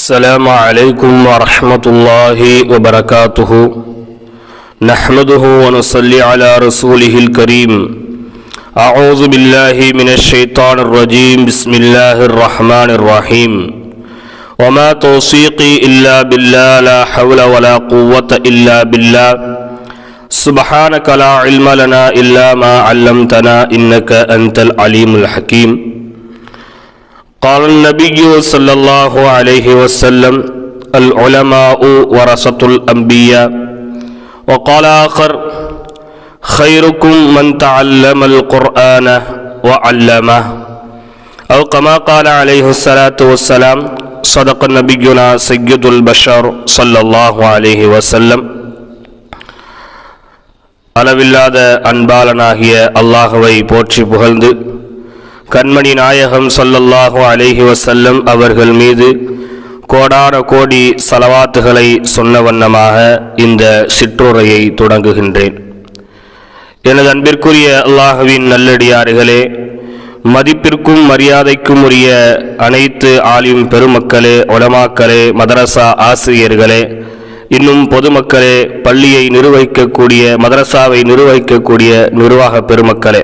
السلام عليكم ورحمة الله وبركاته. نحمده ونصلي على رسوله الكريم. أعوذ بالله من الشيطان الرجيم. بسم الله الرحمن الرحيم. وما توصيقي إلا بالله لا حول ولا قوة إلا بالله. سبحانك لا علم لنا إلا ما علمتنا إنك أنت العليم الحكيم. قال النبي صلى الله عليه وسلم العلماء ورثة الأنبياء وقال آخر خيركم من تعلم القرآن وعلمه أو كما قال عليه الصلاة والسلام صدق نبينا سيد البشر صلى الله عليه وسلم அளவில்லாத அன்பாளனாகிய அல்லாஹுவை போற்றி புகழ்ந்து கண்மணி நாயகம் சொல்லல்லாஹு அலேஹி வசல்லம் அவர்கள் மீது கோடான கோடி சலவாத்துகளை சொன்ன வண்ணமாக இந்த சிற்றுரையை தொடங்குகின்றேன். எனது அன்பிற்குரிய அல்லாஹுவின் நல்லடியார்களே மதிப்பிற்கும் மரியாதைக்கும் உரிய அனைத்து ஆலிம் பெருமக்களே உலமாக்களே மதரசா ஆசிரியர்களே இன்னும் பொதுமக்களே பள்ளியை நிர்வகிக்கக்கூடிய மதரசாவை நிர்வகிக்கக்கூடிய நிர்வாக பெருமக்களே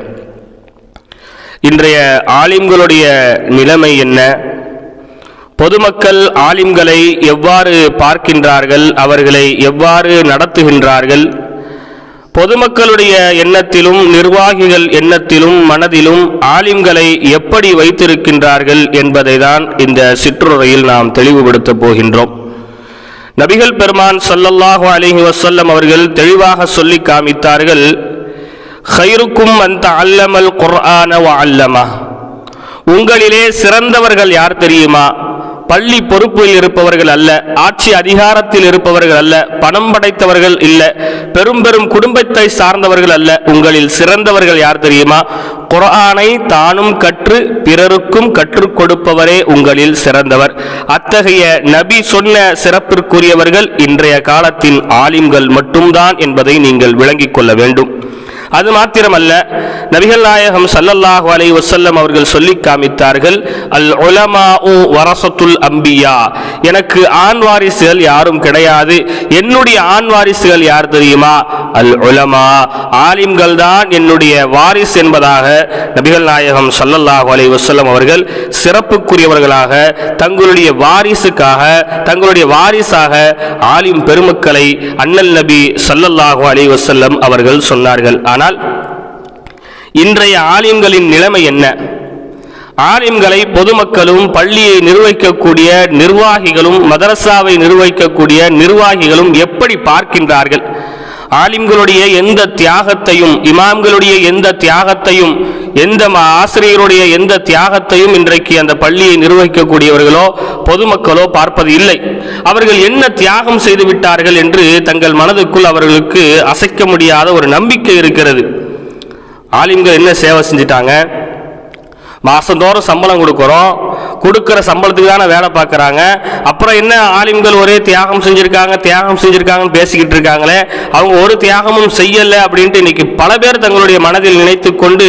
இன்றைய ஆலிம்களுடைய நிலைமை என்ன? பொதுமக்கள் ஆலிம்களை எவ்வாறு பார்க்கின்றார்கள்? அவர்களை எவ்வாறு நடத்துகின்றார்கள்? பொதுமக்களுடைய எண்ணத்திலும் நிர்வாகிகள் எண்ணத்திலும் மனதிலும் ஆலிம்களை எப்படி வைத்திருக்கின்றார்கள் என்பதை தான் இந்த சிற்றுரையில் நாம் தெளிவுபடுத்தப் போகின்றோம். நபிகள் பெருமான் சல்லல்லாஹு அலிஹி வசல்லம் அவர்கள் தெளிவாக சொல்லி காமித்தார்கள் ஹைருக்கும் அந்த அல்லமல் குர்ஆன வ அல்லமா உங்களிலே சிறந்தவர்கள் யார் தெரியுமா? பள்ளி பொறுப்பில் இருப்பவர்கள் அல்ல ஆட்சி அதிகாரத்தில் இருப்பவர்கள் அல்ல பணம் படைத்தவர்கள் இல்ல பெரும் பெரும் குடும்பத்தை சார்ந்தவர்கள் அல்ல உங்களில் சிறந்தவர்கள் யார் தெரியுமா? குரானை தானும் கற்று பிறருக்கும் கற்றுக் கொடுப்பவரே உங்களில் சிறந்தவர். அத்தகைய நபி சொன்ன சிறப்பிற்குரியவர்கள் இன்றைய காலத்தின் ஆலிம்கள் மட்டும்தான் என்பதை நீங்கள் விளங்கிக் கொள்ள வேண்டும். அது மாத்திரமல்ல நபிகள் நாயகம் சல்லல்லாஹு அலை வசல்லம் அவர்கள் சொல்லி காமித்தார்கள் அல் உலமாஉ வரசத்துல் அம்பியா. எனக்கு ஆண் வாரிசுகள் யாரும் கிடையாது. என்னுடைய ஆண் வாரிசுகள் யார் தெரியுமா? அல் உலமா. ஆலிம்கள் தான் என்னுடைய வாரிசு என்பதாக நபிகள் நாயகம் சல்லல்லாஹு அலை வசல்லம் அவர்கள் சிறப்புக்குரியவர்களாக தங்களுடைய வாரிசுக்காக தங்களுடைய வாரிசாக ஆலிம் பெருமக்களை அண்ணல் நபி சல்லல்லாஹு அலை வசல்லம் அவர்கள் சொன்னார்கள். ஆனால் இன்றைய ஆலிம்களின் நிலைமை என்ன? ஆலிம்களை பொதுமக்களும் பள்ளியை நிர்வகிக்கக்கூடிய நிர்வாகிகளும் மதரசாவை நிர்வகிக்கக்கூடிய நிர்வாகிகளும் எப்படி பார்க்கின்றார்கள்? ஆலிம்களுடைய எந்த தியாகத்தையும் இமாம்களுடைய எந்த தியாகத்தையும் எந்த ஆசிரியருடைய எந்த தியாகத்தையும் இன்றைக்கு அந்த பள்ளியை நிர்வகிக்கக்கூடியவர்களோ பொதுமக்களோ பார்ப்பது இல்லை. அவர்கள் என்ன தியாகம் செய்து விட்டார்கள் என்று தங்கள் மனதுக்குள் அவர்களுக்கு அசைக்க முடியாத ஒரு நம்பிக்கை இருக்கிறது. ஆலிம்கள் என்ன சேவை செஞ்சிட்டாங்க? மாசந்தோறும் சம்பளம் கொடுக்குறோம். கொடுக்குற சம்பளத்துக்கு தானே வேலை பார்க்குறாங்க. அப்புறம் என்ன ஆலிம்கள் ஒரே தியாகம் செஞ்சுருக்காங்க தியாகம் செஞ்சுருக்காங்கன்னு பேசிக்கிட்டு இருக்காங்களே அவங்க ஒரு தியாகமும் செய்யலை அப்படின்ட்டு இன்னைக்கு பல பேர் தங்களுடைய மனதில் நினைத்து கொண்டு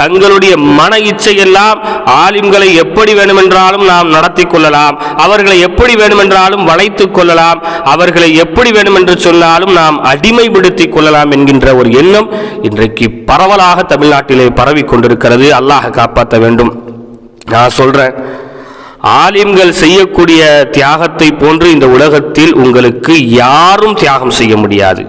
தங்களுடைய மன இச்சையெல்லாம் ஆலிம்களை எப்படி வேணுமென்றாலும் நாம் நடத்தி கொள்ளலாம் அவர்களை எப்படி வேணுமென்றாலும் வளைத்து கொள்ளலாம் அவர்களை எப்படி வேண்டுமென்று சொன்னாலும் நாம் அடிமைப்படுத்தி கொள்ளலாம் என்கின்ற ஒரு எண்ணம் இன்றைக்கு பரவலாக தமிழ்நாட்டிலே பரவி கொண்டிருக்கிறது. அல்லாஹ் காப்பாற்ற வேண்டும். நான் சொல்றேன் ஆலிம்கள் செய்யக்கூடிய தியாகத்தை போன்று இந்த உலகத்தில் உங்களுக்கு யாரும் தியாகம் செய்ய முடியாது.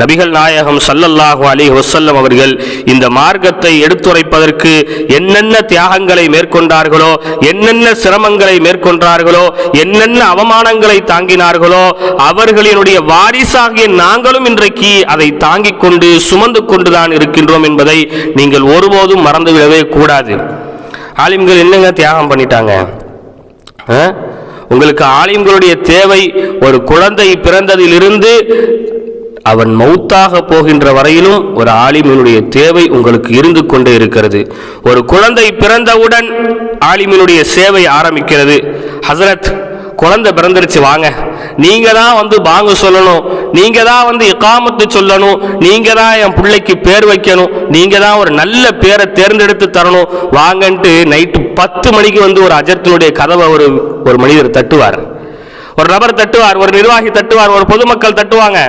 நபிகள் நாயகம் சல்லல்லாஹு அலி வசல்லம் அவர்கள் இந்த மார்க்கத்தை எடுத்துரைப்பதற்கு என்னென்ன தியாகங்களை மேற்கொண்டார்களோ என்னென்ன சிரமங்களை மேற்கொண்டார்களோ என்னென்ன அவமானங்களை தாங்கினார்களோ அவர்களினுடைய வாரிசாகிய நாங்களும் இன்றைக்கு அதை தாங்கிக் கொண்டு சுமந்து கொண்டுதான் இருக்கின்றோம் என்பதை நீங்கள் ஒருபோதும் மறந்துவிடவே கூடாது. ஆலிம்கள் என்னங்க தியாகம் பண்ணிட்டாங்க? உங்களுக்கு ஆலிம்களுடைய தேவை ஒரு குழந்தை பிறந்ததிலிருந்து அவன் மௌத்தாக போகின்ற வரையிலும் ஒரு ஆலிமினுடைய தேவை உங்களுக்கு இருந்து கொண்டே இருக்கிறது. ஒரு குழந்தை பிறந்தவுடன் ஆலிமினுடைய சேவை ஆரம்பிக்கிறது. ஹசரத் குழந்தை பிறந்துருச்சு வாங்க. நீங்க தான் வந்து பாங்க சொல்லணும். நீங்க தான் வந்து இக்காமத்து சொல்லணும். நீங்க தான் என் பிள்ளைக்கு பேர் வைக்கணும். நீங்க தான் ஒரு நல்ல பேரை தேர்ந்தெடுத்து தரணும். வாங்கன்ட்டு நைட்டு பத்து மணிக்கு வந்து ஒரு அஜர்த்தினுடைய கதவை ஒரு ஒரு மனிதர் தட்டுவார். ஒரு நபர் தட்டுவார் ஒரு நிர்வாகி தட்டுவார் ஒரு பொதுமக்கள் தட்டுவாங்க.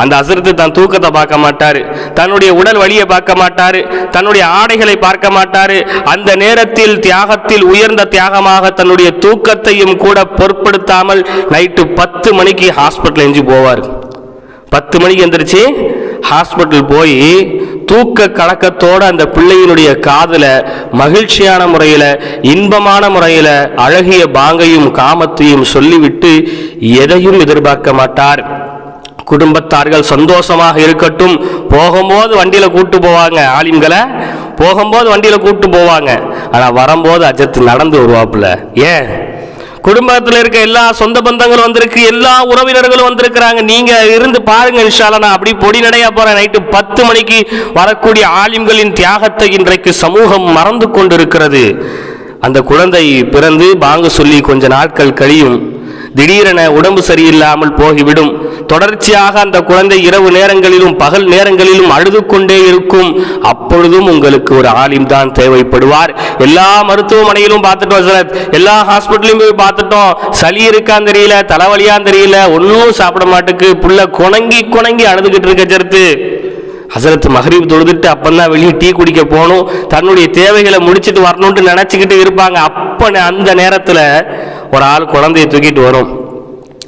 அந்த அசரத்து தன் தூக்கத்தை பார்க்க மாட்டார். தன்னுடைய உடல் வலியை பார்க்க மாட்டார். தன்னுடைய ஆடைகளை பார்க்க மாட்டார். அந்த நேரத்தில் தியாகத்தில் உயர்ந்த தியாகமாக தன்னுடைய தூக்கத்தையும் கூட பொருட்படுத்தாமல் நைட்டு பத்து மணிக்கு ஹாஸ்பிட்டல் எஞ்சி போவார். பத்து மணிக்கு எந்திரிச்சு ஹாஸ்பிட்டல் போய் தூக்க கலக்கத்தோட அந்த பிள்ளையினுடைய காதில் மகிழ்ச்சியான முறையில் இன்பமான முறையில் அழகிய பாங்கையும் காமத்தையும் சொல்லிவிட்டு எதையும் எதிர்பார்க்க மாட்டார். குடும்பத்தார்கள் சந்தோஷமாக இருக்கட்டும். போகும்போது வண்டியில் கூட்டு போவாங்க. ஆலிம்களை போகும்போது வண்டியில் கூட்டு போவாங்க. ஆனால் வரும்போது அஜத்து நடந்து வருவாப்புல. ஏன்? குடும்பத்தில் இருக்க எல்லா சொந்த பந்தங்களும் வந்திருக்கு எல்லா உறவினர்களும் வந்திருக்கிறாங்க. நீங்க இருந்து பாருங்க இன்ஷால்லா நான் அப்படி பொடி நடையா போறேன். நைட்டு பத்து மணிக்கு வரக்கூடிய ஆலிம்களின் தியாகத்தை இன்றைக்கு சமூகம் மறந்து கொண்டிருக்கிறது. அந்த குழந்தை பிறந்து பாங்க சொல்லி கொஞ்ச நாட்கள் கழியும். திடீரென உடம்பு சரியில்லாமல் போகிவிடும். தொடர்ச்சியாக அந்த குழந்தை இரவு நேரங்களிலும் பகல் நேரங்களிலும் அழுது கொண்டே இருக்கும். அப்பொழுதும் உங்களுக்கு ஒரு ஆலிம் தான் தேவைப்படுவார். எல்லா மருத்துவமனையிலும் பார்த்துட்டோம் சார் எல்லா ஹாஸ்பிட்டலையும் போய் பார்த்துட்டோம். சளி இருக்கான்னு தெரியல தலைவலியான்னு தெரியல ஒன்றும் சாப்பிட மாட்டுக்கு. புள்ள குணங்கி குணங்கி அழுதுகிட்டு இருக்க சேர்த்து ஹசரத் மஹரீப் தொழுதுட்டு அப்பந்தான் வெளியே டீ குடிக்க போகணும். தன்னுடைய தேவைகளை முடிச்சிட்டு வரணும்னு நினச்சிக்கிட்டு இருப்பாங்க. அப்போ அந்த நேரத்தில் ஒரு ஆள் குழந்தையை தூக்கிட்டு வரும்.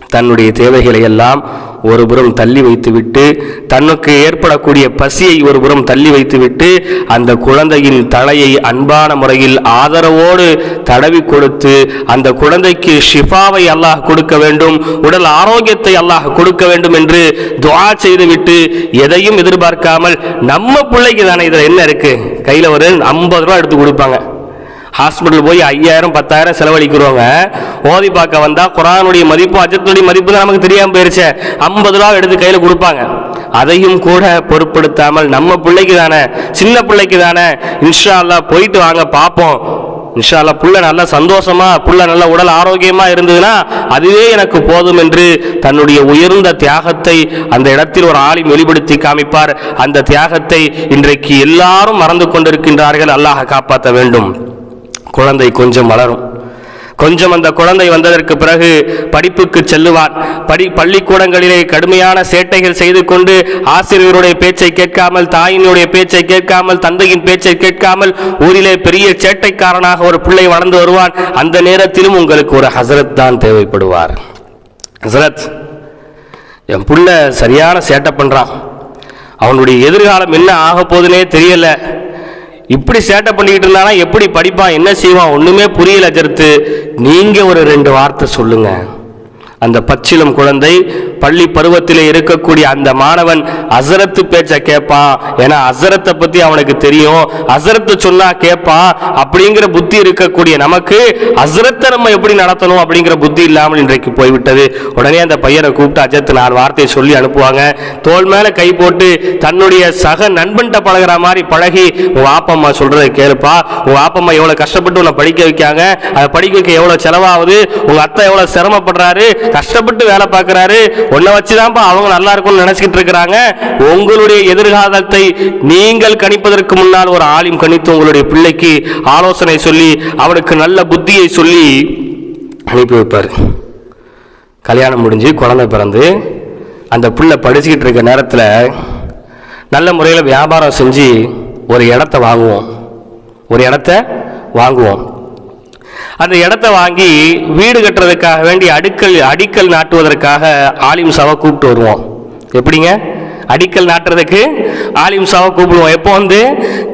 தன்னுடைய தேவைகளை எல்லாம் ஒரு புறம் தள்ளி வைத்துவிட்டு தனக்கு ஏற்படக்கூடிய பசியை ஒரு புறம் தள்ளி வைத்துவிட்டு அந்த குழந்தையின் தலையை அன்பான முறையில் ஆதரவோடு தடவி கொடுத்து அந்த குழந்தைக்கு ஷிஃபாவை அல்லாஹ் கொடுக்க வேண்டும் உடல் ஆரோக்கியத்தை அல்லாஹ் கொடுக்க வேண்டும் என்று துவா செய்துவிட்டு எதையும் எதிர்பார்க்காமல் நம்ம பிள்ளைக்கு தானே இதில் என்ன இருக்கு? கையில் ஒரு ஐம்பது ரூபா எடுத்து கொடுப்பாங்க. ஹாஸ்பிட்டல் போய் ஐயாயிரம் பத்தாயிரம் செலவழிக்கிறவங்க ஓதி பார்க்க வந்தால் குரானுடைய மதிப்பு அஜத்துடைய மதிப்பு தான் நமக்கு தெரியாமல் போயிருச்சே. ஐம்பது ரூபா எடுத்து கையில் கொடுப்பாங்க. அதையும் கூட பொருட்படுத்தாமல் நம்ம பிள்ளைக்கு தானே சின்ன பிள்ளைக்கு தானே இன்ஷா அல்லாஹ் போயிட்டு வாங்க பார்ப்போம். இன்ஷால்லா புள்ள நல்லா சந்தோஷமா புள்ள நல்ல உடல் ஆரோக்கியமா இருந்ததுன்னா அதுவே எனக்கு போதும் என்று தன்னுடைய உயர்ந்த தியாகத்தை அந்த இடத்தில் ஒரு ஆளின் வெளிப்படுத்தி காமிப்பார். அந்த தியாகத்தை இன்றைக்கு எல்லாரும் மறந்து கொண்டிருக்கின்றார்கள். அல்லாஹ் காப்பாற்ற வேண்டும். குழந்தை கொஞ்சம் வளரும். கொஞ்சம் அந்த குழந்தை வந்ததற்கு பிறகு படிப்புக்கு செல்லுவான். படி பள்ளிக்கூடங்களிலே கடுமையான சேட்டைகள் செய்து கொண்டு ஆசிரியருடைய பேச்சை கேட்காமல் தாயினுடைய பேச்சை கேட்காமல் தந்தையின் பேச்சை கேட்காமல் ஊரிலே பெரிய சேட்டைக்காரனாக ஒரு பிள்ளை வளர்ந்து வருவான். அந்த நேரத்திலும் உங்களுக்கு ஒரு ஹசரத் தான் தேவைப்படுவார். ஹசரத் என் புள்ள சரியான சேட்டை பண்ணுறான் அவனுடைய எதிர்காலம் என்ன ஆக போகுதுன்னே தெரியலை. இப்படி சேட்டை பண்ணிக்கிட்டு இருந்தானா எப்படி படிப்பான் என்ன செய்வான் ஒன்றுமே புரியல ஜெருத்து. நீங்கள் ஒரு ரெண்டு வார்த்தை சொல்லுங்கள் அந்த பச்சிலம் குழந்தை பள்ளி பருவத்திலே இருக்கக்கூடிய அந்த மாணவன் அசரத்து பேச்ச கேட்பான் ஏன்னா அசரத்தை பத்தி அவனுக்கு தெரியும். அசரத்து சொன்னா கேட்பான் அப்படிங்கிற புத்தி இருக்கக்கூடிய நமக்கு அசரத்தை நம்ம எப்படி நடத்தணும் அப்படிங்கிற புத்தி இல்லாமல் இன்றைக்கு போய்விட்டது. உடனே அந்த பையனை கூப்பிட்டு அஜத் நாலு வார்த்தையை சொல்லி அனுப்புவாங்க. தோள் மேல கை போட்டு தன்னுடைய சக நண்பன்கிட்ட பழகிற மாதிரி பழகி உன் ஆப்பம்மா சொல்றதை கேளுப்பா. உன் ஆப்பம்மா எவ்வளவு கஷ்டப்பட்டு உன்னை படிக்க வைக்காங்க. அதை படிக்க வைக்க எவ்வளவு செலவாகுது? உங்க அத்தை எவ்வளவு சிரமப்படுறாரு? கஷ்டப்பட்டு வேலை பார்க்குறாரு. உன்னை வச்சுதான்ப்பா அவங்க நல்லா இருக்கும்னு நினைச்சிட்டு இருக்கிறாங்க. உங்களுடைய எதிர்காலத்தை நீங்கள் கணிப்பதற்கு முன்னால் ஒரு ஆலிம் கணித்து உங்களுடைய பிள்ளைக்கு ஆலோசனை சொல்லி அவனுக்கு நல்ல புத்தியை சொல்லி அனுப்பி வைப்பார். கல்யாணம் முடிஞ்சு குழந்தை பிறந்து அந்த பிள்ளை படிச்சுக்கிட்டு இருக்க நேரத்தில் நல்ல முறையில் வியாபாரம் செஞ்சு ஒரு இடத்த வாங்குவோம். ஒரு இடத்த வாங்குவோம். அந்த இடத்த வாங்கி வீடு கட்டுறதுக்காக வேண்டி அடுக்கல் அடிக்கல் நாட்டுவதற்காக ஆலிம் சாவை கூப்பிட்டு வருவோம். எப்படிங்க? அடிக்கல் நாட்டுறதுக்கு ஆலிம் சாவை கூப்பிடுவோம். எப்போ வந்து?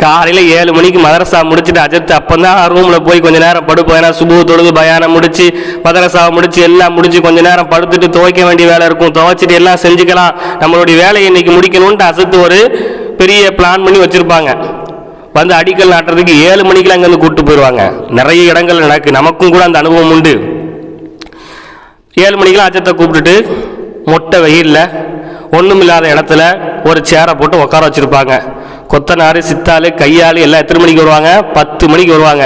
காலையில் ஏழு மணிக்கு மதரசா முடிச்சுட்டு அஜத்து அப்போ தான் ரூமில் போய் கொஞ்ச நேரம் படுப்போம். ஏன்னா சுபு தொழுது பயானம் முடிச்சு மதரசாவை முடிச்சு எல்லாம் முடிச்சு கொஞ்ச நேரம் படுத்துட்டு துவைக்க வேண்டிய வேலை இருக்கும். துவைச்சிட்டு எல்லாம் செஞ்சுக்கலாம். நம்மளுடைய வேலையை இன்னைக்கு முடிக்கணும்ட்டு அசத்து ஒரு பெரிய பிளான் பண்ணி வச்சுருப்பாங்க. வந்து அடிக்கல் நாட்டுறதுக்கு ஏழு மணிக்கெலாம் அங்கேருந்து கூப்பிட்டு போயிடுவாங்க நிறைய இடங்கள் நடக்கு. நமக்கும் கூட அந்த அனுபவம் உண்டு. ஏழு மணிக்கெலாம் அச்சத்தை கூப்பிட்டுட்டு மொட்டை வெயிலில் ஒன்றும் இல்லாத இடத்துல ஒரு சேரை போட்டு உட்கார வச்சுருப்பாங்க. கொத்தனார் சித்தாள் கையாள் எல்லாம் எத்தனை மணிக்கு வருவாங்க? பத்து மணிக்கு வருவாங்க.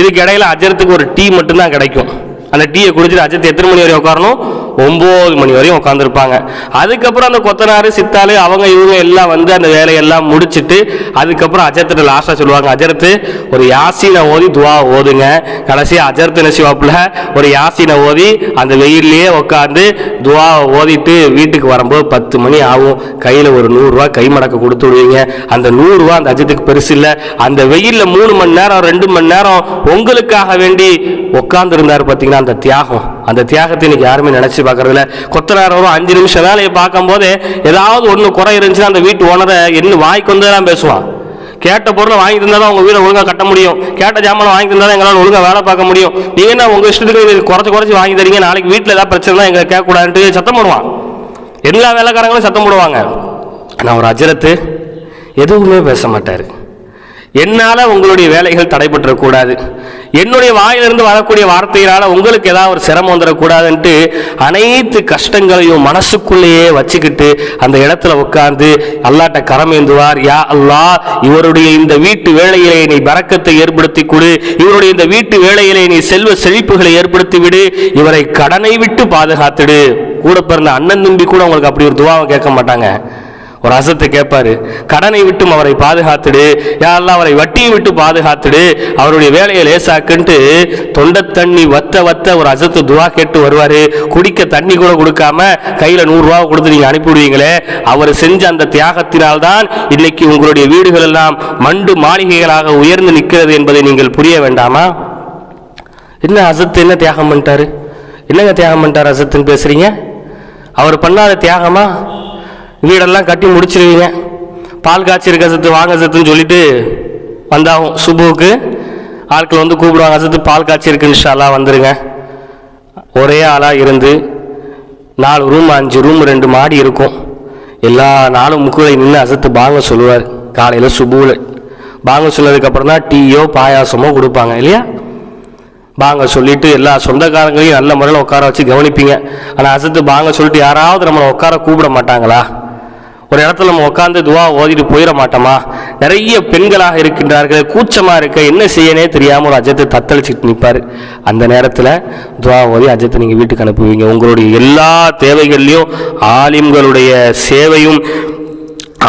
இதுக்கு இடையில அஜரத்துக்கு ஒரு டீ மட்டும்தான் கிடைக்கும். அந்த டீயை குடிச்சிட்டு அஜரத்து எத்தனை மணி வரை உட்காரணும்? ஒம்பது மணி வரையும் உட்காந்துருப்பாங்க அதுக்கப்புறம் அந்த கொத்தனார் சித்தாலு அவங்க இவங்க எல்லாம் வந்து அந்த வேலையெல்லாம் முடிச்சிட்டு அதுக்கப்புறம் அஜரத்திட்ட லாஸ்ட்டாக சொல்லுவாங்க அஜர்த்து ஒரு யாசினை ஓதி துவா ஓதுங்க. கடைசி அஜர்த்து நசிவாப்புல ஒரு யாசினை ஓதி அந்த வெயில்லையே உட்காந்து துவா ஓதிட்டு வீட்டுக்கு வரும்போது பத்து மணி ஆகும். கையில் ஒரு நூறுரூவா கை மடக்க கொடுத்து விடுவீங்க. அந்த நூறுரூவா அந்த அஜத்துக்கு பெருசு இல்லை. அந்த வெயிலில் மூணு மணி நேரம் ரெண்டு மணி நேரம் உங்களுக்காக வேண்டி உட்காந்துருந்தார் பார்த்தீங்கன்னா அந்த தியாகம். அந்த தியாகத்தை இன்னைக்கு யாருமே நினைச்சு பார்க்கறதில்ல. கொத்தனார் வரும் அஞ்சு நிமிஷம் வேலையை பார்க்கும்போது ஏதாவது ஒன்று குறை இருந்துச்சுன்னா அந்த வீட்டு ஓனரை என்ன வாய்க்கு வந்ததெல்லாம் பேசுவான். கேட்ட பொருளை வாங்கி தந்தால் தான் உங்கள் வீடை ஒழுங்காக கட்ட முடியும். கேட்ட ஜாமான் வாங்கி தந்தால் தான் எங்களால் ஒழுங்காக வேலை பார்க்க முடியும். நீங்கள் என்ன உங்கள் இஷ்டத்துக்கு குறைச்சி குறைச்சி வாங்கி தரீங்க? நாளைக்கு வீட்டில் ஏதாவது பிரச்சனை தான் எங்களை கேட்கக்கூடாதுன்ட்டு சத்தம் போடுவான். எல்லா வேலைக்காரங்களும் சத்தம் போடுவாங்க. ஆனால் ஒரு அஜரத்து எதுவுமே பேச மாட்டார். என்னால் உங்களுடைய வேலைகள் தடைபட்டுறக்கூடாது. என்னுடைய வாயிலிருந்து வரக்கூடிய வார்த்தையினால் உங்களுக்கு ஏதாவது ஒரு சிரமம் வந்துடக்கூடாதுன்ட்டு அனைத்து கஷ்டங்களையும் மனசுக்குள்ளேயே வச்சுக்கிட்டு அந்த இடத்துல உட்கார்ந்து அல்லாட்ட கரமேந்துவார் யா அல்லா இவருடைய இந்த வீட்டு வேலையிலே நீ பறக்கத்தை ஏற்படுத்தி கொடு இவருடைய இந்த வீட்டு வேலையிலே நீ செல்வ செழிப்புகளை ஏற்படுத்தி விடு இவரை கடனை விட்டு பாதுகாத்துடு கூட பிறந்த அண்ணன் தம்பி கூட உங்களுக்கு அப்படி ஒரு துவாவை கேட்க மாட்டாங்க. ஒரு அசத்தை கேட்பாரு கடனை விட்டும் அவரை பாதுகாத்துடு யாரெல்லாம் அவரை வட்டியை விட்டு பாதுகாத்துடு அவருடைய வேலையை லேசாக்குன்ட்டு தொண்டை தண்ணி வத்த வத்த ஒரு அசத்து துவா கேட்டு வருவார். குடிக்க தண்ணி கூட கொடுக்காம கையில் நூறுரூவா கொடுத்து நீங்கள் அனுப்பிவிடுவீங்களே. அவர் செஞ்ச அந்த தியாகத்தினால்தான் இன்னைக்கு உங்களுடைய வீடுகள் எல்லாம் மண்டு மாளிகைகளாக உயர்ந்து நிற்கிறது என்பதை நீங்கள் புரிய வேண்டாமா? என்ன அசத்து என்ன தியாகம் பண்ணிட்டாரு? என்னங்க தியாகம் பண்ணிட்டார் அசத்துன்னு பேசுறீங்க? அவர் பண்ணாத தியாகமா? வீடெல்லாம் கட்டி முடிச்சிருவீங்க. பால் காய்ச்சிருக்க சத்து வாங்க சத்துன்னு சொல்லிட்டு வந்தாகும். சுபுவுக்கு ஆட்கள் வந்து கூப்பிடுவாங்க சத்து பால் காய்ச்சிருக்கு இன்ஷால்லா வந்துருங்க. ஒரே ஆளாக இருந்து நாலு ரூம் அஞ்சு ரூம் ரெண்டு மாடி இருக்கும். எல்லா நாளும் முக்குலை நின்று அசத்து பாங்க சொல்லுவார். காலையில் சுபுவில். பாங்க சொன்னதுக்கப்புறம் தான் டீயோ பாயாசமோ கொடுப்பாங்க இல்லையா? பாங்க சொல்லிட்டு எல்லா சொந்தக்காரங்களையும் நல்ல முறையில் உட்கார வச்சு கவனிப்பீங்க. ஆனால் அசத்து பாங்க சொல்லிட்டு யாராவது நம்மளை உட்கார கூப்பிட மாட்டாங்களா? ஒரு இடத்துல நம்ம உட்காந்து துவா ஓதிட்டு போயிட மாட்டோமா? நிறைய பெண்களாக இருக்கின்றார்கள் கூச்சமாக இருக்க என்ன செய்யனே தெரியாமல் ஒரு அஜத்தை தத்தளிச்சுட்டு நிற்பார் அந்த நேரத்தில் துவா ஓதி அஜத்தை நீங்கள் வீட்டுக்கு அனுப்புவீங்க. உங்களுடைய எல்லா தேவைகள்லையும் ஆலிம்களுடைய சேவையும்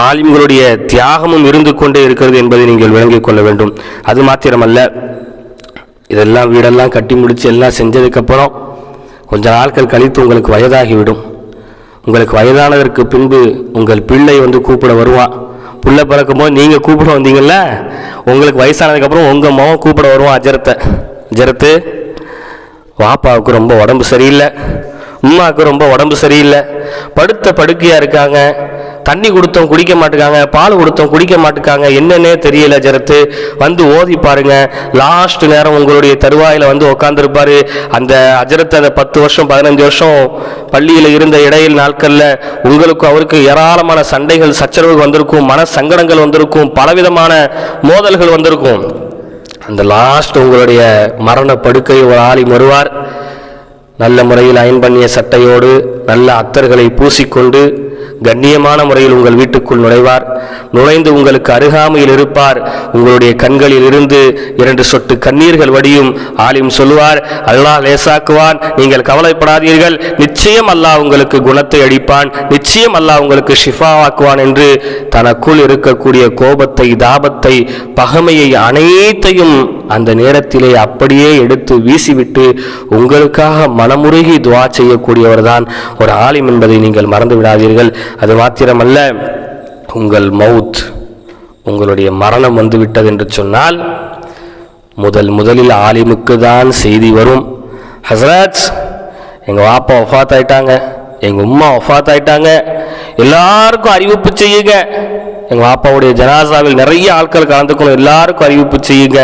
ஆலிம்களுடைய தியாகமும் இருந்து கொண்டே இருக்கிறது என்பதை நீங்கள் விளங்கிக் கொள்ள வேண்டும். அது மாத்திரமல்ல இதெல்லாம் வீடெல்லாம் கட்டி முடித்து எல்லாம் செஞ்சதுக்கப்புறம் கொஞ்ச நாட்கள் கழித்து உங்களுக்கு வயதாகிவிடும். உங்களுக்கு வயதானதற்கு பின்பு உங்கள் பிள்ளை வந்து கூப்பிட வருவான் பிள்ளை பிறக்கும்போது நீங்கள் கூப்பிட வந்தீங்கல்ல? உங்களுக்கு வயசானதுக்கப்புறம் உங்கள் மகன் கூப்பிட வருவான் அஜரத்தை. அஜரத்து வாப்பாவுக்கு ரொம்ப உடம்பு சரியில்லை. உம்மாவுக்கு ரொம்ப உடம்பு சரியில்லை. படுத்த படுக்கையாக இருக்காங்க. தண்ணி கொடுத்தோம் குடிக்க மாட்டுக்காங்க பால் கொடுத்தோம் குடிக்க மாட்டுக்காங்க என்னன்னே தெரியல ஜெரத்து. வந்து ஓதி பாருங்க. லாஸ்ட் நேரம் உங்களுடைய தருவாயில் வந்து உட்காந்துருப்பாரு அந்த அஜரத்தை அந்த பத்து வருஷம் பதினஞ்சு வருஷம் பள்ளியில் இருந்த இடையில் நாட்களில் உங்களுக்கும் அவருக்கு ஏராளமான சண்டைகள் சச்சரவுகள் வந்திருக்கும் மன சங்கடங்கள் வந்திருக்கும் பலவிதமான மோதல்கள் வந்திருக்கும். அந்த லாஸ்ட் உங்களுடைய மரண படுக்கை ஒரு ஆளி வருவார் நல்ல முறையில் அயன் பண்ணிய சட்டையோடு நல்ல அத்தர்களை பூசிக்கொண்டு கண்ணியமான முறையில் உங்கள் வீட்டுக்குள் நுழைவார். நுழைந்து உங்களுக்கு அருகாமையில் இருப்பார். உங்களுடைய கண்களில் இருந்து இரண்டு சொட்டு கண்ணீர்கள் வடியும் ஆலிம் சொல்லுவார். அல்லாஹ் லேசாக்குவான். நீங்கள் கவலைப்படாதீர்கள். நிச்சயம் அல்லாஹ் உங்களுக்கு குணத்தை அளிப்பான். நிச்சயம் அல்லாஹ் உங்களுக்கு ஷிஃபாவாக்குவான் என்று தனக்குள் இருக்கக்கூடிய கோபத்தை தாபத்தை பகமையை அனைத்தையும் அந்த நேரத்திலே அப்படியே எடுத்து வீசிவிட்டு உங்களுக்காக மனமுருகி துவா செய்யக்கூடியவர்தான் ஒரு ஆலிம் என்பதை நீங்கள் மறந்து விடாதீர்கள் அது மாத்திரமல்ல உங்கள் மவுத் உங்களுடைய மரணம் வந்துவிட்டது என்று சொன்னால் முதல் முதலில் ஆலிமுக்கு தான் செய்தி வரும். ஹசரத் எங்கள் வாப்பா ஒஃபாத் ஆயிட்டாங்க எங்கள் உம்மா ஒஃபாத் ஆயிட்டாங்க எல்லாருக்கும் அறிவிப்பு செய்யுங்க. எங்கள் பாப்பாவுடைய ஜனாசாவில் நிறைய ஆட்கள் கலந்துக்கணும் எல்லாருக்கும் அறிவிப்பு செய்யுங்க.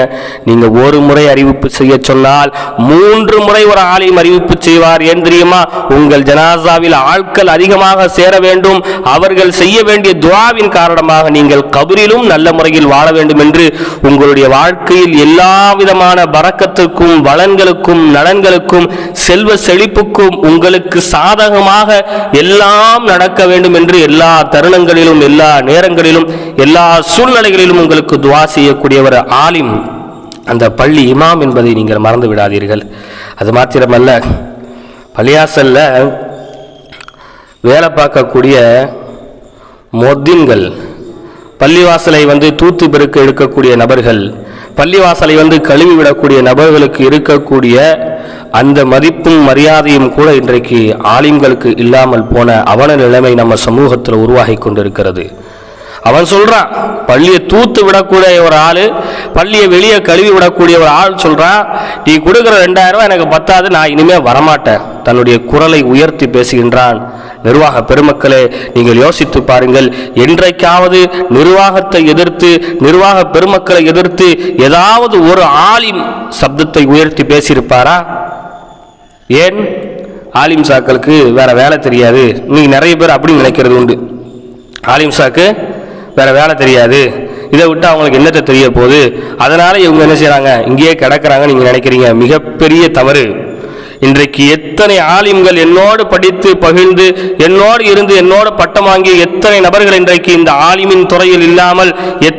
நீங்கள் ஒரு முறை அறிவிப்பு செய்ய சொன்னால் மூன்று முறை ஒரு ஆலயம் அறிவிப்பு செய்வார். ஏன் தெரியுமா? உங்கள் ஜனாசாவில் ஆட்கள் அதிகமாக சேர வேண்டும். அவர்கள் செய்ய வேண்டிய துவாவின் காரணமாக நீங்கள் கபரிலும் நல்ல முறையில் வாழ வேண்டும் என்று உங்களுடைய வாழ்க்கையில் எல்லா விதமான பறக்கத்திற்கும் வளன்களுக்கும் நலன்களுக்கும் செல்வ செழிப்புக்கும் உங்களுக்கு சாதகமாக எல்லாம் நடக்க வேண்டும் என்று எல்லா தருணங்களிலும் எல்லா நேரங்களிலும் எல்லா சூழ்நிலைகளிலும் உங்களுக்கு துவா செய்யக்கூடிய ஒரு ஆலிம். அந்த பள்ளி இமாம் என்பதை நீங்கள் மறந்து விடாதீர்கள். அது மாத்திரமல்ல பள்ளியாசல்ல வேலை பார்க்கக்கூடிய மொத்தின்கள் பள்ளிவாசலை வந்து தூத்து பெருக்க எடுக்கக்கூடிய நபர்கள் பள்ளிவாசலை வந்து கழுவி விடக்கூடிய நபர்களுக்கு இருக்கக்கூடிய அந்த மதிப்பும் மரியாதையும் கூட இன்றைக்கு ஆலிம்களுக்கு இல்லாமல் போன அவன நிலைமை நம்ம சமூகத்தில் உருவாகி கொண்டிருக்கிறது. அவன் சொல்றான் பள்ளியை தூத்து விடக்கூடிய ஒரு ஆள் பள்ளியை வெளியே கழுவி விடக்கூடிய ஒரு ஆள் சொல்றான். நீ கொடுக்குற ரெண்டாயிரம் ரூபாய் எனக்கு பத்தாது நான் இனிமே வரமாட்டேன். தன்னுடைய குரலை உயர்த்தி பேசுகின்றான். நிர்வாக பெருமக்களே நீங்கள் யோசித்து பாருங்கள் என்றைக்காவது நிர்வாகத்தை எதிர்த்து நிர்வாக பெருமக்களை எதிர்த்து ஏதாவது ஒரு ஆலிம் சப்தத்தை உயர்த்தி பேசியிருப்பாரா? ஏன்? ஆலிம் சாக்களுக்கு வேற வேலை தெரியாது. இன்னைக்கு நிறைய பேர் அப்படி நினைக்கிறது உண்டு. ஆலிம் சாக்கு வேற வேலை தெரியாது. இதை விட்டு அவங்களுக்கு என்னத்தை தெரிய போகுது? அதனால இவங்க என்ன செய்கிறாங்க இங்கேயே கிடக்குறாங்க நீங்க நினைக்கிறீங்க. மிகப்பெரிய தவறு. இன்றைக்கு எத்தனை ஆலிம்கள் என்னோடு படித்து பகிர்ந்து என்னோடு இருந்து என்னோடு பட்டம் வாங்கிய எத்தனை நபர்கள் இன்றைக்கு இந்த ஆலிமின் துறையில் இல்லாமல்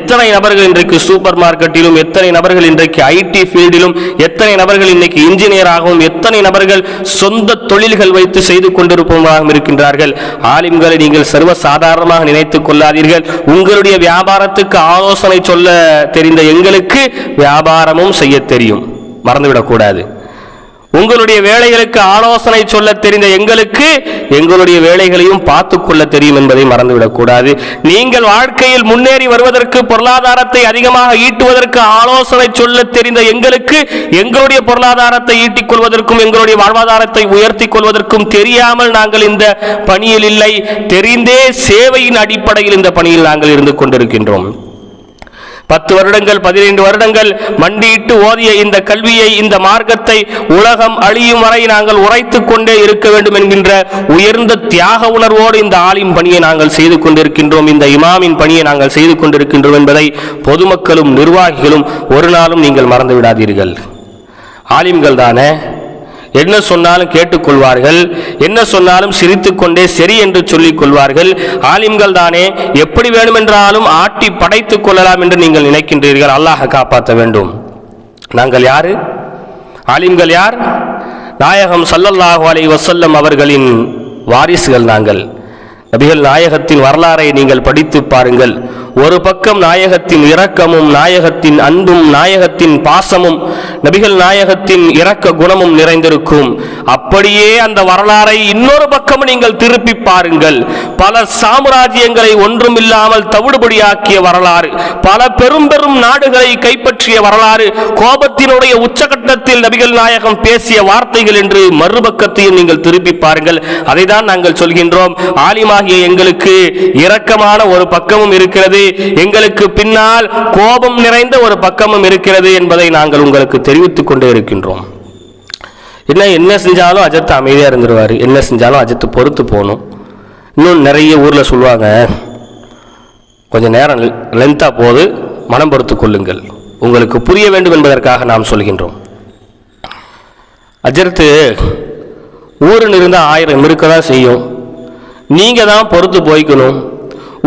எத்தனை நபர்கள் இன்றைக்கு சூப்பர் மார்க்கெட்டிலும் எத்தனை நபர்கள் இன்றைக்கு ஐடி ஃபீல்டிலும் எத்தனை நபர்கள் இன்னைக்கு இன்ஜினியராகவும் எத்தனை நபர்கள் சொந்த தொழில்கள் வைத்து செய்து கொண்டிருப்பவர்களாகவும் இருக்கின்றார்கள். ஆலிம்களை நீங்கள் சர்வ சாதாரணமாக நினைத்துக் கொள்ளாதீர்கள். உங்களுடைய வியாபாரத்துக்கு ஆலோசனை சொல்ல தெரிந்த எங்களுக்கு வியாபாரமும் செய்ய தெரியும். மறந்துவிடக்கூடாது உங்களுடைய வேலைகளுக்கு ஆலோசனை சொல்ல தெரிந்த எங்களுக்கு எங்களுடைய வேலைகளையும் பார்த்து கொள்ள தெரியும் என்பதை மறந்துவிடக்கூடாது நீங்கள் வாழ்க்கையில் முன்னேறி வருவதற்கு பொருளாதாரத்தை அதிகமாக ஈட்டுவதற்கு ஆலோசனை சொல்ல தெரிந்த எங்களுக்கு எங்களுடைய பொருளாதாரத்தை ஈட்டிக் கொள்வதற்கும் எங்களுடைய வாழ்வாதாரத்தை உயர்த்தி கொள்வதற்கும் தெரியாமல் நாங்கள் இந்த பணியில் இல்லை. தெரிந்தே சேவையின் அடிப்படையில் இந்த பணியில் நாங்கள் இருந்து கொண்டிருக்கின்றோம். பத்து வருடங்கள் பதினைந்து வருடங்கள் மண்டியிட்டு ஓதிய இந்த கல்வியை இந்த மார்க்கத்தை உலகம் அழியும் வரை நாங்கள் உரைத்துக் கொண்டே இருக்க வேண்டும் என்கின்ற உயர்ந்த தியாக உணர்வோடு இந்த ஆலிம் பணியை நாங்கள் செய்து கொண்டிருக்கின்றோம். இந்த இமாமின் பணியை நாங்கள் செய்து கொண்டிருக்கின்றோம் என்பதை பொதுமக்களும் நிர்வாகிகளும் ஒரு நாளும் நீங்கள் மறந்து விடாதீர்கள் ஆலிம்கள் தானே என்ன சொன்னாலும் கேட்டுக்கொள்வார்கள். என்ன சொன்னாலும் சிரித்துக்கொண்டே சரி என்று சொல்லிக் கொள்வார்கள் ஆலிம்கள் தானே எப்படி வேண்டுமென்றாலும் ஆட்டி படைத்துக் கொள்ளலாம் என்று நீங்கள் நினைக்கின்றீர்கள். அல்லாஹ் காப்பாற்ற வேண்டும். நாங்கள் யாரு? ஆலிம்கள் யார்? நாயகம் சல்லல்லாஹு அலைஹி வசல்லம் அவர்களின் வாரிசுகள் நாங்கள். நபிகள் நாயகத்தின் வரலாறை நீங்கள் படித்து பாருங்கள். ஒரு பக்கம் நாயகத்தின் இரக்கமும் நாயகத்தின் அன்பும் நாயகத்தின் பாசமும் நபிகள் நாயகத்தின் இரக்க குணமும் நிறைந்திருக்கும். அப்படியே அந்த வரலாறை இன்னொரு பக்கம் நீங்கள் திருப்பி பாருங்கள். பல சாம்ராஜ்யங்களை ஒன்றுமில்லாமல் தவிடுபடியாக்கிய வரலாறு பல பெரும் பெரும் நாடுகளை கைப்பற்றிய வரலாறு கோபத்தினுடைய உச்சகட்டத்தில் நபிகள் நாயகம் பேசிய வார்த்தைகள் என்று மறுபக்கத்தையும் நீங்கள் திருப்பி பாருங்கள். அதை தான் நாங்கள் சொல்கின்றோம். ஆலிமாகிய எங்களுக்கு இரக்கமான ஒரு பக்கமும் இருக்கிறது. எங்களுக்கு பின்னால் கோபம் நிறைந்த ஒரு பக்கமும் இருக்கிறது என்பதை நாங்கள் உங்களுக்கு தெரிவித்துக் கொண்டே இருக்கின்றோம். என்ன என்ன செஞ்சாலும் அஜத் அமைதியாக இருந்துருவார். என்ன செஞ்சாலும் அஜத்து பொறுத்து போகணும். இன்னும் நிறைய ஊரில் சொல்லுவாங்க கொஞ்சம் நேரம் லென்த்தாக போது மனம் பொறுத்து கொள்ளுங்கள். உங்களுக்கு புரிய வேண்டும் என்பதற்காக நாம் சொல்கின்றோம். அஜர்த்து ஊரில் இருந்தால் ஆயிரம் இருக்க தான் செய்யும். நீங்கள் தான் பொறுத்து போய்க்கணும்.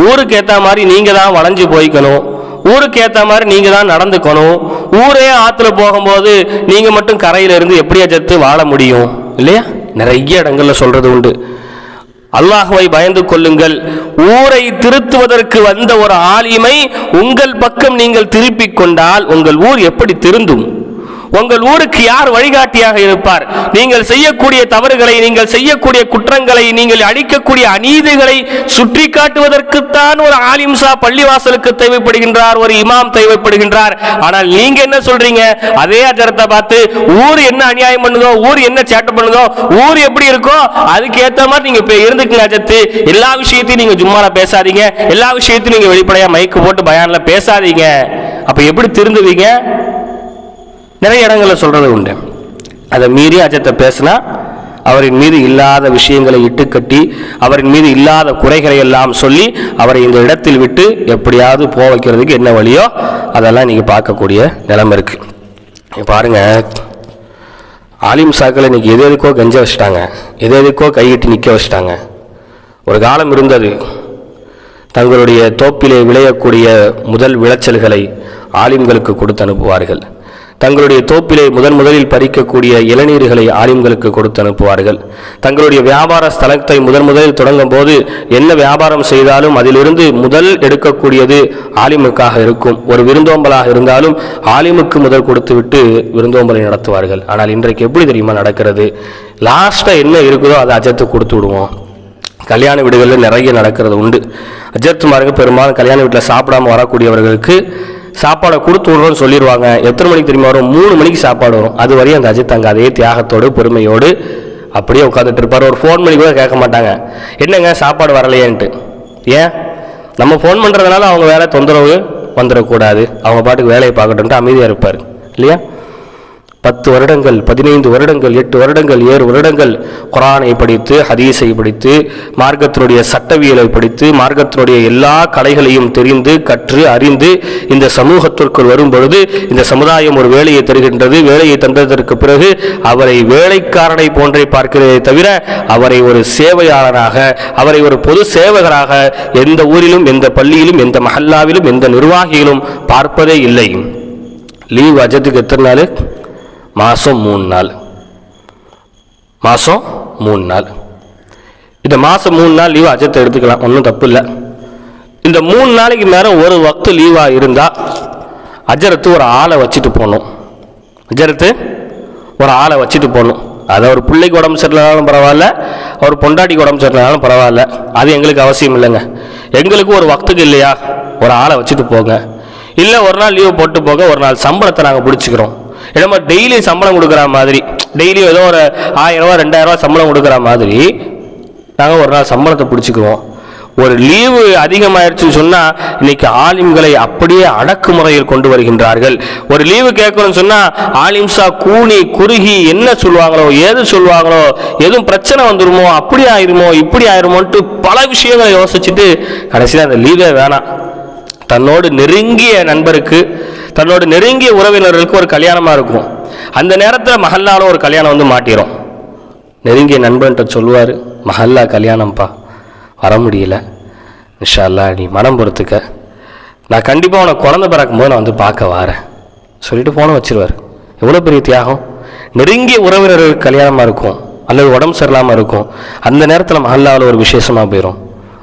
ஊருக்கு ஏற்ற மாதிரி நீங்கள் தான் வளைஞ்சு போய்க்கணும். ஊருக்கு ஏற்ற மாதிரி நீங்கள் தான் நடந்துக்கணும். ஊரே ஆற்றுல போகும்போது நீங்கள் மட்டும் கரையில் இருந்து எப்படியா செத்து வாழ முடியும்? இல்லையா? நிறைய இடங்களில் சொல்கிறது உண்டு. அல்லாஹுவை பயந்து கொள்ளுங்கள். ஊரை திருத்துவதற்கு வந்த ஒரு ஆலிமை உங்கள் பக்கம் நீங்கள் திருப்பிக் கொண்டால் உங்கள் ஊர் எப்படி திருந்தும்? உங்கள் ஊருக்கு யார் வழிகாட்டியாக இருப்பார்? நீங்கள் செய்யக்கூடிய தவறுகளை நீங்கள் செய்யக்கூடிய குற்றங்களை நீங்கள் அழிக்கக்கூடிய அநீதிகளை சுற்றி காட்டுவதற்குத்தான் ஒரு ஆலிம்சா பள்ளிவாசலுக்கு தேவைப்படுகின்றார் ஒரு இமாம் தேவைப்படுகின்றார். ஆனால் நீங்க என்ன சொல்றீங்க? அதே அஜரத்தை பார்த்து ஊர் என்ன அநியாயம் பண்ணுதோ ஊர் என்ன சேட்டை பண்ணுதோ ஊர் எப்படி இருக்கோ அதுக்கு ஏத்த மாதிரி நீங்க இப்ப இருந்துக்குங்க அஜத்து. எல்லா விஷயத்தையும் நீங்க ஜும்மால பேசாதீங்க. எல்லா விஷயத்தையும் நீங்க வெளிப்படையா மைக்கு போட்டு பயான்ல பேசாதீங்க. அப்ப எப்படி திருந்துவீங்க? நிறைய இடங்களில் சொல்கிறது உண்டு. அதை மீறி அஜத்தை பேசினா அவரின் மீது இல்லாத விஷயங்களை இட்டுக்கட்டி அவரின் மீது இல்லாத குறைகளை எல்லாம் சொல்லி அவரை இந்த இடத்தில் விட்டு எப்படியாவது போக வைக்கிறதுக்கு என்ன வழியோ அதெல்லாம் இன்றைக்கி பார்க்கக்கூடிய நிலைமை இருக்கு. நீங்க பாருங்க ஆலிம் சாக்கில் இன்றைக்கி எது எதுக்கோ கெஞ்ச வச்சுட்டாங்க. எது எதுக்கோ கையிட்டு நிற்க வச்சுட்டாங்க. ஒரு காலம் இருந்தது. தங்களுடைய தோப்பிலே விளையக்கூடிய முதல் விளைச்சல்களை ஆலிம்களுக்கு கொடுத்து அனுப்புவார்கள். தங்களுடைய தோப்பிலே முதன் முதலில் பறிக்கக்கூடிய இளநீர்களை ஆலிம்களுக்கு கொடுத்து அனுப்புவார்கள். தங்களுடைய வியாபார ஸ்தலத்தை முதன் முதலில் தொடங்கும் போது என்ன வியாபாரம் செய்தாலும் அதிலிருந்து முதல் எடுக்கக்கூடியது ஆலிமுக்காக இருக்கும். ஒரு விருந்தோம்பலாக இருந்தாலும் ஆலிமுக்கு முதல் கொடுத்துவிட்டு விருந்தோம்பலை நடத்துவார்கள். ஆனால் இன்றைக்கு எப்படி தெரியுமா நடக்கிறது? லாஸ்ட்டாக என்ன இருக்குதோ அதை அஜத்து கொடுத்து விடுவோம். கல்யாண வீடுகளில் நிறைய நடக்கிறது உண்டு. அஜர்த்துமாருங்க பெரும்பாலும் கல்யாண வீட்டில் சாப்பிடாம வரக்கூடியவர்களுக்கு சாப்பாடை கொடுத்து விடுறோம்னு சொல்லிடுவாங்க. எத்தனை மணிக்கு தெரியுமா வரும்? மூணு மணிக்கு சாப்பாடு வரும். அது வரையும் அந்த அஜித் அங்கே அதே தியாகத்தோடு பொறுமையோடு அப்படியே உட்காந்துட்டு இருப்பார். ஒரு ஃபோன் பண்ணி கூட கேட்க மாட்டாங்க. என்னங்க சாப்பாடு வரலையேன்ட்டு. ஏன்? நம்ம ஃபோன் பண்ணுறதுனால அவங்க வேலை தொந்தரவு வந்துடக்கூடாது. அவங்க பாட்டுக்கு வேலையை பார்க்கட்டும்ட்டு அமைதியாக இருப்பார். இல்லையா? பத்து வருடங்கள் பதினைந்து வருடங்கள் எட்டு வருடங்கள் ஏழு வருடங்கள் குரானை படித்து ஹதீஸை படித்து மார்க்கத்தினுடைய சட்டவியலை படித்து மார்க்கத்தினுடைய எல்லா கலைகளையும் தெரிந்து கற்று அறிந்து இந்த சமூகத்திற்குள் வரும்பொழுது இந்த சமுதாயம் ஒரு வேலையை தருகின்றது. வேலையை தந்ததற்கு பிறகு அவரை வேலைக்காரனை போன்றே பார்க்கிறதே தவிர அவரை ஒரு சேவையாளராக அவரை ஒரு பொது சேவகராக எந்த ஊரிலும் எந்த பள்ளியிலும் எந்த மஹல்லாவிலும் எந்த நிர்வாகியிலும் பார்ப்பதே இல்லை. லீவ் அஜத்துக்கு எத்தனை நாள்? மாதம் மூணு நாள். மாதம் மூணு நாள். இந்த மாதம் மூணு நாள் லீவ் அஜத்தை எடுத்துக்கலாம் ஒன்றும் தப்பு இல்லை. இந்த மூணு நாளைக்கு மேலே ஒரு வக்து லீவாக இருந்தால் அஜரத்து ஒரு ஆளை வச்சுட்டு போகணும். அஜரத்து ஒரு ஆளை வச்சுட்டு போகணும். அது அவர் பிள்ளைக்கு உடம்பு சரியில்லைனாலும் பரவாயில்ல அவர் பொண்டாட்டிக்கு உடம்பு சரியில்லைனாலும் பரவாயில்ல. அது எங்களுக்கு அவசியம் இல்லைங்க. எங்களுக்கு ஒரு வக்துக்கு இல்லையா? ஒரு ஆளை வச்சுட்டு போங்க. இல்லை ஒரு நாள் லீவு போட்டு போங்க ஒரு நாள் சம்பளத்தை நாங்கள் பிடிச்சிக்கிறோம். என்னமோ டெய்லி சம்பளம் கொடுக்குற மாதிரி. டெய்லி ஏதோ ஒரு ஆயிரம் ரூபா சம்பளம் கொடுக்குற மாதிரி நாங்கள் ஒரு நாள் சம்பளத்தை பிடிச்சிக்குவோம். ஒரு லீவு அதிகமாயிருச்சுன்னு சொன்னால் இன்னைக்கு ஆலிம்களை அப்படியே அடக்குமுறையில் கொண்டு வருகின்றார்கள். ஒரு லீவு கேட்கணும்னு சொன்னால் ஆலிம்ஸா கூனி குறுகி என்ன சொல்லுவாங்களோ ஏது சொல்லுவாங்களோ எதுவும் பிரச்சனை வந்துருமோ அப்படி ஆயிருமோ இப்படி ஆயிருமோன்ட்டு பல விஷயங்களை யோசிச்சுட்டு கடைசியில் அந்த லீவே வேணாம். தன்னோடு நெருங்கிய நண்பருக்கு தன்னோட நெருங்கிய உறவினர்களுக்கு ஒரு கல்யாணமாக இருக்கும். அந்த நேரத்தில் மஹல்லால ஒரு கல்யாணம் வந்து மாட்டிடும் நெருங்கிய நண்பன்ட்ட சொல்லுவார் மஹல்லா கல்யாணம்ப்பா. வர முடியல. இன்ஷா நீ மனம் பொறுத்துக்க. நான் கண்டிப்பாக உனக்கு குழந்தை பிறக்கும் போது நான் வந்து பார்க்க வரேன். சொல்லிட்டு போன வச்சிருவார். எவ்வளோ பெரிய தியாகம்? நெருங்கிய உறவினர்களுக்கு கல்யாணமாக இருக்கும். அல்லது உடம்பு சரியில்லாமல் இருக்கும். அந்த நேரத்தில் மஹல்லாவில் ஒரு விசேஷமாக போயிடும்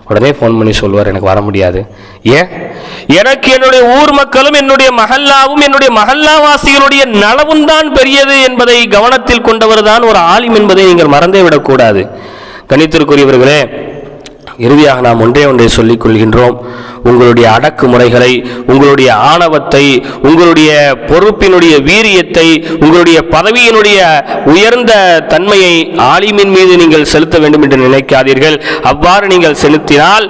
உடனே ஃபோன் பண்ணி சொல்லுவார் எனக்கு வர முடியாது. ஏன்? எனக்கு என்னுடைய ஊர் மக்களும் என்னுடைய மஹல்லாவும் என்னுடைய மகல்லாவாசிகளுடைய நலவும் தான் பெரியது என்பதை கவனத்தில் கொண்டவர் தான் ஒரு ஆலிம் என்பதை நீங்கள் மறந்தே விடக்கூடாது. கணித்திற்குரியவர்களே இறுதியாக நாம் ஒன்றே ஒன்றை சொல்லிக் கொள்கின்றோம். உங்களுடைய அடக்குமுறைகளை உங்களுடைய ஆணவத்தை உங்களுடைய பொறுப்பினுடைய வீரியத்தை உங்களுடைய பதவியினுடைய உயர்ந்த தன்மையை ஆலிமின் மீது நீங்கள் செலுத்த வேண்டும் என்று நினைக்காதீர்கள். அவ்வாறு நீங்கள் செலுத்தினால்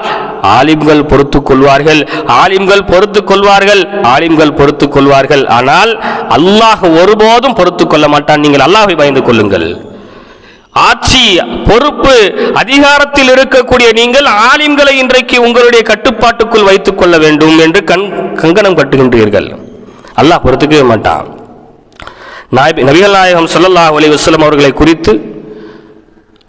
ஆலிம்கள் பொறுத்து கொள்வார்கள். ஆலிம்கள் பொறுத்து கொள்வார்கள் ஆலிம்கள் பொறுத்து கொள்வார்கள். ஆனால் அல்லாஹ் ஒருபோதும் பொறுத்து கொள்ள மாட்டான். நீங்கள் அல்லாஹை பயந்து கொள்ளுங்கள். ஆட்சி பொறுப்பு அதிகாரத்தில் இருக்கக்கூடிய நீங்கள் ஆலிம்களை இன்றைக்கு உங்களுடைய கட்டுப்பாட்டுக்குள் வைத்துக் கொள்ள வேண்டும் என்று கண் கங்கணம் கட்டுகின்றீர்கள். அல்லாஹ் பொறுத்துக்கவே மாட்டான். நாயபி- நபிகள் நாயகம் சொல்லல்லாஹ் அலி வஸ்லம் அவர்களை குறித்து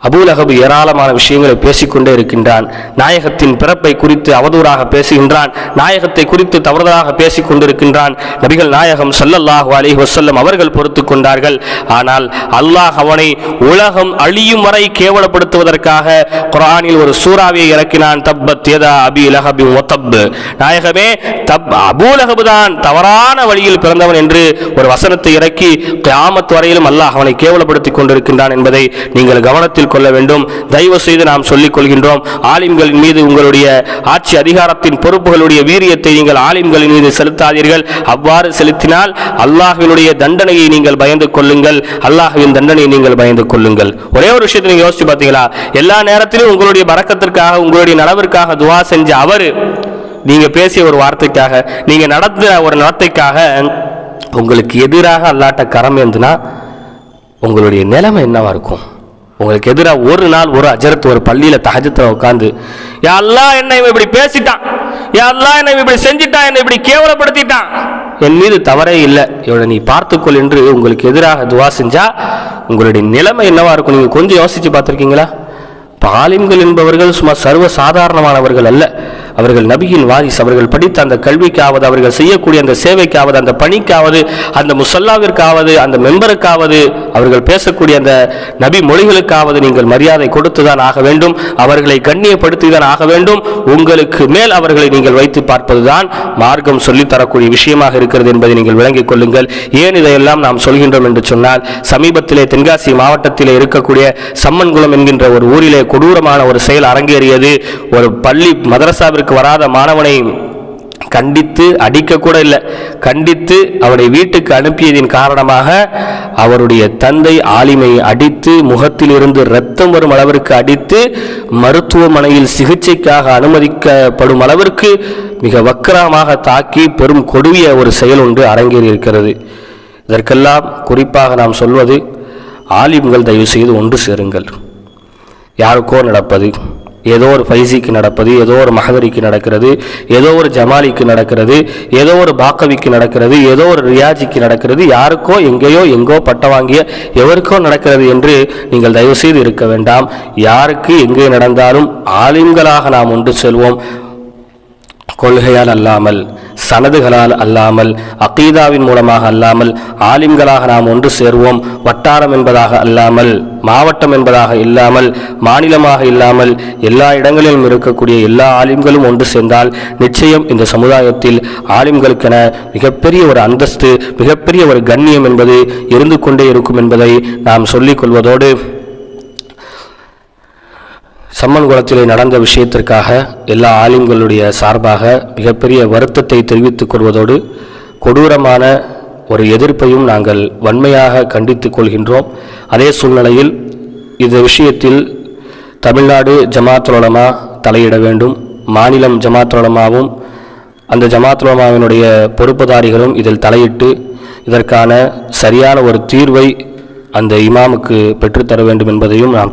அபூலகபு ஏராளமான விஷயங்களை பேசிக்கொண்டே இருக்கின்றான். நாயகத்தின் பிறப்பை குறித்து அவதூறாக பேசுகின்றான். நாயகத்தை குறித்து தவறுதலாக பேசிக் கொண்டிருக்கின்றான் நபிகள் நாயகம் சல்லல்லாஹு அலி வசல்லம் அவர்கள் பொறுத்து கொண்டார்கள். ஆனால் அல்லாஹ் அவனை உலகம் அழியும் வரை கேவலப்படுத்துவதற்காக குரானில் ஒரு சூறாவை இறக்கினான். தப்பத் யதா அபி லஹபி ஒத்தப் நாயகமே தப் அபூலகபு தான் தவறான வழியில் பிறந்தவன் என்று ஒரு வசனத்தை இறக்கி கியாமத் வரையிலும் அல்லாஹ் அவனை கேவலப்படுத்திக் கொண்டிருக்கின்றான் என்பதை நீங்கள் கவனத்தில் கொள்ள வேண்டும். தயவு செய்து நாம் சொல்லிக் கொள்கின்றோம் ஆலிம்களின் மீது உங்களுடைய ஆட்சி அதிகாரத்தின் பொறுப்புகளுடைய வீரியத்தை நீங்கள் ஆலிம்களின் மீது செலுத்தாதீர்கள். அவ்வாறு செலுத்தினால் அல்லாஹினுடைய தண்டனையை நீங்கள் பயந்து கொள்ளுங்கள். அல்லாஹுவின் தண்டனையை நீங்கள் பயந்து கொள்ளுங்கள். ஒரே ஒரு விஷயத்தை நீங்க யோசிச்சு பார்த்தீங்களா? எல்லா நேரத்திலும் உங்களுடைய பறக்கத்திற்காக உங்களுடைய நலவிற்காக துவா செஞ்ச அவர் நீங்க பேசிய ஒரு வார்த்தைக்காக நீங்க நடந்த ஒரு நடத்தைக்காக உங்களுக்கு எதிராக அல்லாட்ட கரம் ஏந்துனா உங்களுடைய நிலைமை என்னவா இருக்கும்? உங்களுக்கு எதிராக ஒரு நாள் ஒரு அஜரத்து ஒரு பள்ளியில் தகஜத்தில் உட்காந்து யா என்னை இவன் இப்படி பேசிட்டான். யா என்னை இப்படி செஞ்சிட்டான். என்னை இப்படி கேவலப்படுத்திட்டான். என் மீது தவறே இல்லை. இவனை நீ பார்த்துக்கொள் என்று உங்களுக்கு எதிராக துவா செஞ்சா உங்களுடைய நிலைமை என்னவா இருக்கும்? நீங்கள் கொஞ்சம் யோசித்து பார்த்துருக்கீங்களா? பாலிம்கள் என்பவர்கள் சும்மா சர்வ சாதாரணமானவர்கள் அல்ல. அவர்கள் நபியின் வாரிஸ் அவர்கள் படித்த அந்த கல்விக்காவது அவர்கள் செய்யக்கூடிய அந்த சேவைக்காவது அந்த பணிக்காவது அந்த முசல்லாவிற்காவது அந்த மெம்பருக்காவது அவர்கள் பேசக்கூடிய அந்த நபி மொழிகளுக்காவது நீங்கள் மரியாதை கொடுத்துதான் ஆக வேண்டும். அவர்களை கண்ணியப்படுத்தி தான் ஆக வேண்டும். உங்களுக்கு மேல் அவர்களை நீங்கள் வைத்து பார்ப்பதுதான் மார்க்கம் சொல்லித் தரக்கூடிய விஷயமாக இருக்கிறது என்பதை நீங்கள் விளங்கிக் கொள்ளுங்கள். ஏன் இதையெல்லாம் நாம் சொல்கின்றோம் என்று சொன்னால் சமீபத்திலே தென்காசி மாவட்டத்திலே இருக்கக்கூடிய சம்மன்குளம் என்கின்ற ஒரு ஊரிலே கொடூரமான ஒரு செயல் அரங்கேறியது. ஒரு பள்ளி மதரசாவிற்கு வராத மாணவனை கண்டித்து அடிக்கக்கூட இல்லை. கண்டித்து அவனை வீட்டுக்கு அனுப்பியதின் காரணமாக அவருடைய தந்தை ஆலிமை அடித்து முகத்திலிருந்து இரத்தம் வரும் அளவிற்கு அடித்து மருத்துவமனையில் சிகிச்சைக்காக அனுமதிக்கப்படும் அளவிற்கு மிக வக்கிரமாக தாக்கி பெரும் கொடிய ஒரு செயல் ஒன்று அரங்கேறி இருக்கிறது இதற்கெல்லாம் குறிப்பாக நாம் சொல்வது ஆலிம்கள் தயவு செய்து ஒன்று சேருங்கள். யாருக்கோ நடப்பது ஏதோ ஒரு ஃபைசிக்கு நடப்பது ஏதோ ஒரு மகதரிக்கு நடக்கிறது ஏதோ ஒரு ஜமாலிக்கு நடக்கிறது ஏதோ ஒரு பாக்கவிக்கு நடக்கிறது ஏதோ ஒரு ரியாஜிக்கு நடக்கிறது யாருக்கோ எங்கேயோ எங்கோ பட்டம் வாங்கிய எவருக்கோ நடக்கிறது என்று நீங்கள் தயவுசெய்து இருக்க வேண்டாம். யாருக்கு எங்கே நடந்தாலும் ஆலிம்களாக நாம் ஒன்று செல்வோம். கொள்கையால் அல்லாமல் சனதுகளால் அல்லாமல் அகீதாவின் மூலமாக அல்லாமல் ஆலிம்களாக நாம் ஒன்று சேர்வோம் வட்டாரம் என்பதாக அல்லாமல் மாவட்டம் என்பதாக இல்லாமல் மாநிலமாக இல்லாமல் எல்லா இடங்களிலும் இருக்கக்கூடிய எல்லா ஆலிம்களும் ஒன்று சேர்ந்தால் நிச்சயம் இந்த சமுதாயத்தில் ஆலிம்களுக்கென மிகப்பெரிய ஒரு அந்தஸ்து மிகப்பெரிய ஒரு கண்ணியம் என்பது இருந்து கொண்டே இருக்கும் என்பதை நாம் சொல்லிக் கொள்வதோடு சம்மன் குளத்திலே நடந்த விஷயத்திற்காக எல்லா ஆலிம்களுடைய சார்பாக மிகப்பெரிய வருத்தத்தை தெரிவித்துக் கொள்வதோடு கொடூரமான ஒரு எதிர்ப்பையும் நாங்கள் வன்மையாக கண்டித்துக் கொள்கின்றோம். அதே சூழ்நிலையில் இந்த விஷயத்தில் தமிழ்நாடு ஜமாத்துலமா தலையிட வேண்டும். மாநிலம் ஜமாத்துலமாவும் அந்த ஜமாத்துலமாவினுடைய பொறுப்புதாரிகளும் இதில் தலையிட்டு இதற்கான சரியான ஒரு தீர்வை அந்த இமாமுக்கு பெற்றுத்தர வேண்டும் என்பதையும் நாம்